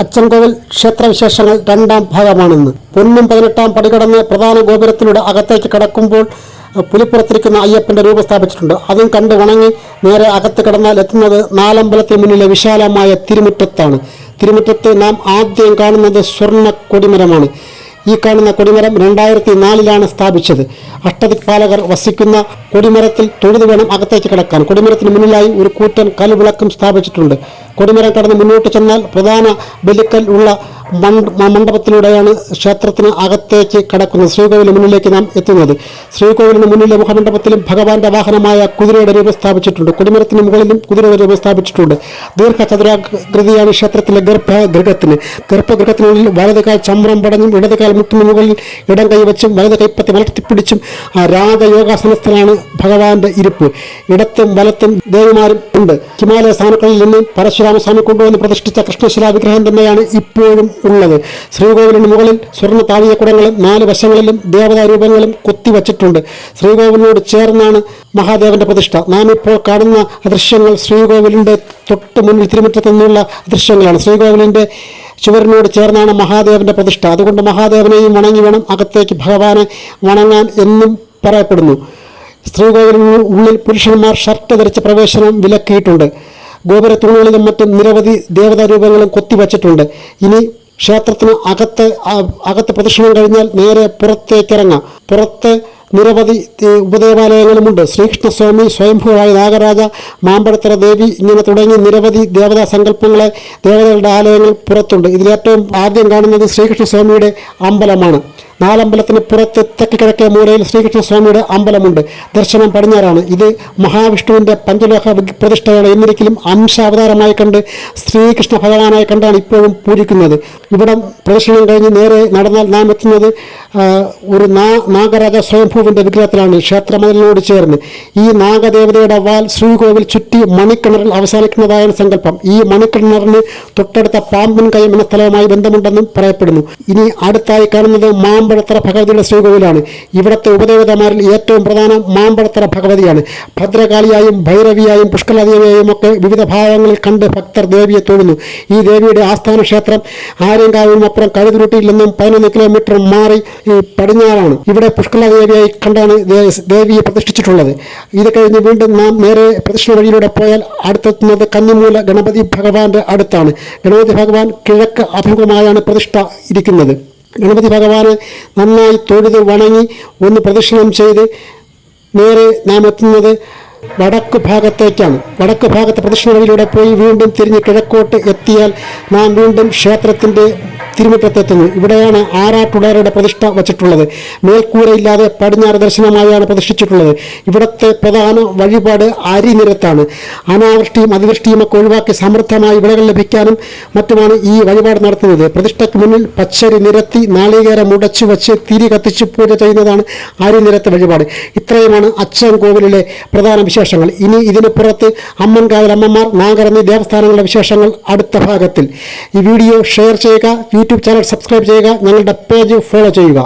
അച്ചൻകോവിൽ ക്ഷേത്രവിശേഷങ്ങൾ രണ്ടാം ഭാഗമാണെന്ന്. പൊന്നും പതിനെട്ടാം പടികടന്ന് പ്രധാന ഗോപുരത്തിലൂടെ അകത്തേക്ക് കടക്കുമ്പോൾ പുലിപ്പുറത്തിരിക്കുന്ന അയ്യപ്പന്റെ രൂപം സ്ഥാപിച്ചിട്ടുണ്ട്. അതും കണ്ട് വണങ്ങി നേരെ അകത്ത് കടന്നാൽ എത്തുന്നത് നാലമ്പലത്തിന് മുന്നിലെ വിശാലമായ തിരുമുറ്റത്താണ്. തിരുമുറ്റത്തെ നാം ആദ്യം കാണുന്നത് സ്വർണ കൊടിമരമാണ്. ഈ കാണുന്ന കൊടിമരം രണ്ടായിരത്തി നാലിലാണ് സ്ഥാപിച്ചത്. അഷ്ടദിക്പാലകർ വസിക്കുന്ന കൊടിമരത്തിൽ തൊഴുതു വേണം അകത്തേക്ക് കിടക്കാൻ. കൊടിമരത്തിന് മുന്നിലായി ഒരു കൂറ്റൻ കൽവിളക്കും സ്ഥാപിച്ചിട്ടുണ്ട്. കൊടിമരം കടന്ന് മുന്നോട്ട് ചെന്നാൽ പ്രധാന ബലിക്കൽ ഉള്ള മണ്ഡപത്തിലൂടെയാണ് ക്ഷേത്രത്തിന് അകത്തേക്ക് കടക്കുന്നത്. ശ്രീകോവിലിന് മുന്നിലേക്ക് നാം എത്തുന്നത്. ശ്രീകോവിലിന് മുന്നിലെ മുഖമണ്ഡപത്തിലും ഭഗവാന്റെ വാഹനമായ കുതിരയുടെ രൂപം സ്ഥാപിച്ചിട്ടുണ്ട്. കൊടിമരത്തിന് മുകളിലും കുതിരയുടെ രൂപം സ്ഥാപിച്ചിട്ടുണ്ട്. ദീർഘചതുരാകൃതിയാണ് ക്ഷേത്രത്തിലെ ഗർഭഗൃഹത്തിന്. ഗർഭഗൃഹത്തിനുള്ളിൽ വലതുകാൽ ചമ്രം പടഞ്ഞും ഇടതുകാൽ മുട്ടിന് മുകളിൽ ഇടം കൈവച്ചും വലത് കൈപ്പത്തി വളർത്തിപ്പിടിച്ചും ആ രാഗയോഗാസനത്തിലാണ് ഭഗവാന്റെ ഇരിപ്പ്. ഇടത്തും വലത്തും ദേവിമാരും ഉണ്ട്. ഹിമാലയ സ്ഥാനങ്ങളിൽ നിന്ന് പരശുരാമസ്വാമി കൊണ്ടുവന്ന് പ്രതിഷ്ഠിച്ച കൃഷ്ണശിലാ വിഗ്രഹം തന്നെയാണ് ഇപ്പോഴും ഉള്ളത്. ശ്രീകോവിലിന് മുകളിൽ സ്വർണ താഴികക്കുടങ്ങളും നാല് വശങ്ങളിലും ദേവതാ രൂപങ്ങളും കൊത്തിവച്ചിട്ടുണ്ട് ശ്രീകോവിലിനോട് ചേർന്നാണ് മഹാദേവന്റെ പ്രതിഷ്ഠ. നാം ഇപ്പോൾ കാണുന്ന ദൃശ്യങ്ങൾ ശ്രീകോവിലിന്റെ തൊട്ട് മുന്നിൽ തിരുമുറ്റത്തു നിന്നുള്ള ദൃശ്യങ്ങളാണ് ശ്രീകോവിലിന്റെ ചുവരിനോട് ചേർന്നാണ് മഹാദേവന്റെ പ്രതിഷ്ഠ. അതുകൊണ്ട് മഹാദേവനെയും വണങ്ങി വേണം അകത്തേക്ക് ഭഗവാനെ വണങ്ങാൻ എന്നും പറയപ്പെടുന്നു. സ്ത്രീകോവിലിന് ഉള്ളിൽ പുരുഷന്മാർ ഷർട്ട് ധരിച്ച പ്രവേശനം വിലക്കിയിട്ടുണ്ട്. ഗോപുരത്തൂണുകളിലും മറ്റും നിരവധി ദേവതാ രൂപങ്ങളും കൊത്തിവച്ചിട്ടുണ്ട്. ഇനി ക്ഷേത്രത്തിന് അകത്ത് അകത്ത് പ്രദക്ഷിണം കഴിഞ്ഞാൽ നേരെ പുറത്തേക്കിറങ്ങാം. പുറത്ത് നിരവധി ഉപദേവാലയങ്ങളുമുണ്ട്. ശ്രീകൃഷ്ണസ്വാമി സ്വയംഭൂവായ നാഗരാജ മാമ്പഴത്തര ദേവി ഇങ്ങനെ തുടങ്ങി നിരവധി ദേവതാ സങ്കല്പങ്ങളെ ദേവതകളുടെ ആലയങ്ങൾ പുറത്തുണ്ട്. ഇതിലേറ്റവും ആദ്യം കാണുന്നത് ശ്രീകൃഷ്ണസ്വാമിയുടെ അമ്പലമാണ്. നാലമ്പലത്തിന് പുറത്ത് തെക്ക് കിഴക്കേ മൂലയിൽ ശ്രീകൃഷ്ണസ്വാമിയുടെ അമ്പലമുണ്ട്. ദർശനം പടിഞ്ഞാറാണ്. ഇത് മഹാവിഷ്ണുവിന്റെ പഞ്ചലോഹ പ്രതിഷ്ഠയാണ് എന്നിരിക്കലും അംശാവതാരമായി കണ്ട് ശ്രീകൃഷ്ണ ഭഗവാനായി കണ്ടാണ് ഇപ്പോഴും പൂജിക്കുന്നത് ഇവിടം പ്രദർശനം കഴിഞ്ഞ് നേരെ നടന്നാൽ നാം എത്തുന്നത് ഒരു നാ നാഗരാജ സ്വയംഭൂവിന്റെ വിഗ്രഹത്തിലാണ് ക്ഷേത്രമതിലിനോട് ചേർന്ന്. ഈ നാഗദേവതയുടെ വാൽ ശ്രീകോവിൽ ചുറ്റി മണിക്കിണറിൽ അവസാനിക്കുന്നതായാണ് സങ്കല്പം. ഈ മണിക്കിണറിന് തൊട്ടടുത്ത പാമ്പൻ കയം എന്ന സ്ഥലവുമായി ബന്ധമുണ്ടെന്നും പറയപ്പെടുന്നു. ഇനി അടുത്തായി കാണുന്നത് മാമ്പഴത്തറ ഭഗവതിയുടെ ശ്രീകോവിലാണ്. ഇവിടുത്തെ ഉപദേവതമാരിൽ ഏറ്റവും പ്രധാനം മാമ്പഴത്തറ ഭഗവതിയാണ്. ഭദ്രകാളിയായും ഭൈരവിയായും പുഷ്കലദേവിയായും ഒക്കെ വിവിധ ഭാഗങ്ങളിൽ കണ്ട് ഭക്തർ ദേവിയെ തൊഴുന്നു. ഈ ദേവിയുടെ ആസ്ഥാന ക്ഷേത്രം ആര്യങ്കാവിനും അപ്പുറം കഴുതുരുട്ടിയില്ലെന്നും പതിനൊന്ന് കിലോമീറ്റർ മാറി പടിഞ്ഞാറാണ്. ഇവിടെ പുഷ്കലദേവിയായി കണ്ടാണ് ദേവിയെ പ്രതിഷ്ഠിച്ചിട്ടുള്ളത്. ഇത് കഴിഞ്ഞ് വീണ്ടും നാം നേരെ പ്രതിഷ്ഠ വഴിയിലൂടെ പോയാൽ അടുത്തെത്തുന്നത് കന്നിമൂല ഗണപതി ഭഗവാന്റെ അടുത്താണ്. ഗണപതി ഭഗവാൻ കിഴക്ക് അഭിമുഖമായാണ് പ്രതിഷ്ഠ ഇരിക്കുന്നത്. ഗണപതി ഭഗവാന് നന്നായി തൊഴുത് വണങ്ങി ഒന്ന് പ്രദക്ഷിണം ചെയ്ത് നേരെ നാം എത്തുന്നത് വടക്ക് ഭാഗത്തേക്കാണ്. വടക്ക് ഭാഗത്ത് പ്രദക്ഷിണ വഴിയിലൂടെ പോയി വീണ്ടും തിരിഞ്ഞ് കിഴക്കോട്ട് എത്തിയാൽ നാം വീണ്ടും ക്ഷേത്രത്തിന്റെ തിരുമുറ്റത്തെത്തുന്നു ഇവിടെയാണ് ആറാട്ടുടയരുടെ പ്രതിഷ്ഠ വച്ചിട്ടുള്ളത്? മേൽക്കൂരയില്ലാതെ പടിഞ്ഞാറ് ദർശനമായാണ് പ്രതിഷ്ഠിച്ചിട്ടുള്ളത്. ഇവിടുത്തെ പ്രധാന വഴിപാട് അരിനിരത്താണ് അനാവൃഷ്ടിയും അതിവൃഷ്ടിയും ഒക്കെ ഒഴിവാക്കി സമൃദ്ധമായി വിളകൾ ലഭിക്കാനും മറ്റുമാണ് ഈ വഴിപാട് നടത്തുന്നത്. പ്രതിഷ്ഠയ്ക്ക് മുന്നിൽ പച്ചരി നിരത്തി നാളികേരം മുടച്ചു വച്ച് തിരി കത്തിച്ച് പൂജ ചെയ്യുന്നതാണ് അരിനിരത്ത് വഴിപാട്. ഇത്രയുമാണ് അച്ഛൻ കോവിലിലെ പ്രധാന വിശേഷങ്ങൾ. ഇനി ഇതിന് പുറത്ത് അമ്മൻകാവിൽ അമ്മമാർ നാഗർ എന്നീ ദേവസ്ഥാനങ്ങളുടെ വിശേഷങ്ങൾ അടുത്ത ഭാഗത്തിൽ. ഈ വീഡിയോ ഷെയർ ചെയ്യുക യൂട്യൂബ് ചാനൽ സബ്സ്ക്രൈബ് ചെയ്യുക ഞങ്ങളുടെ പേജ് ഫോളോ ചെയ്യുക.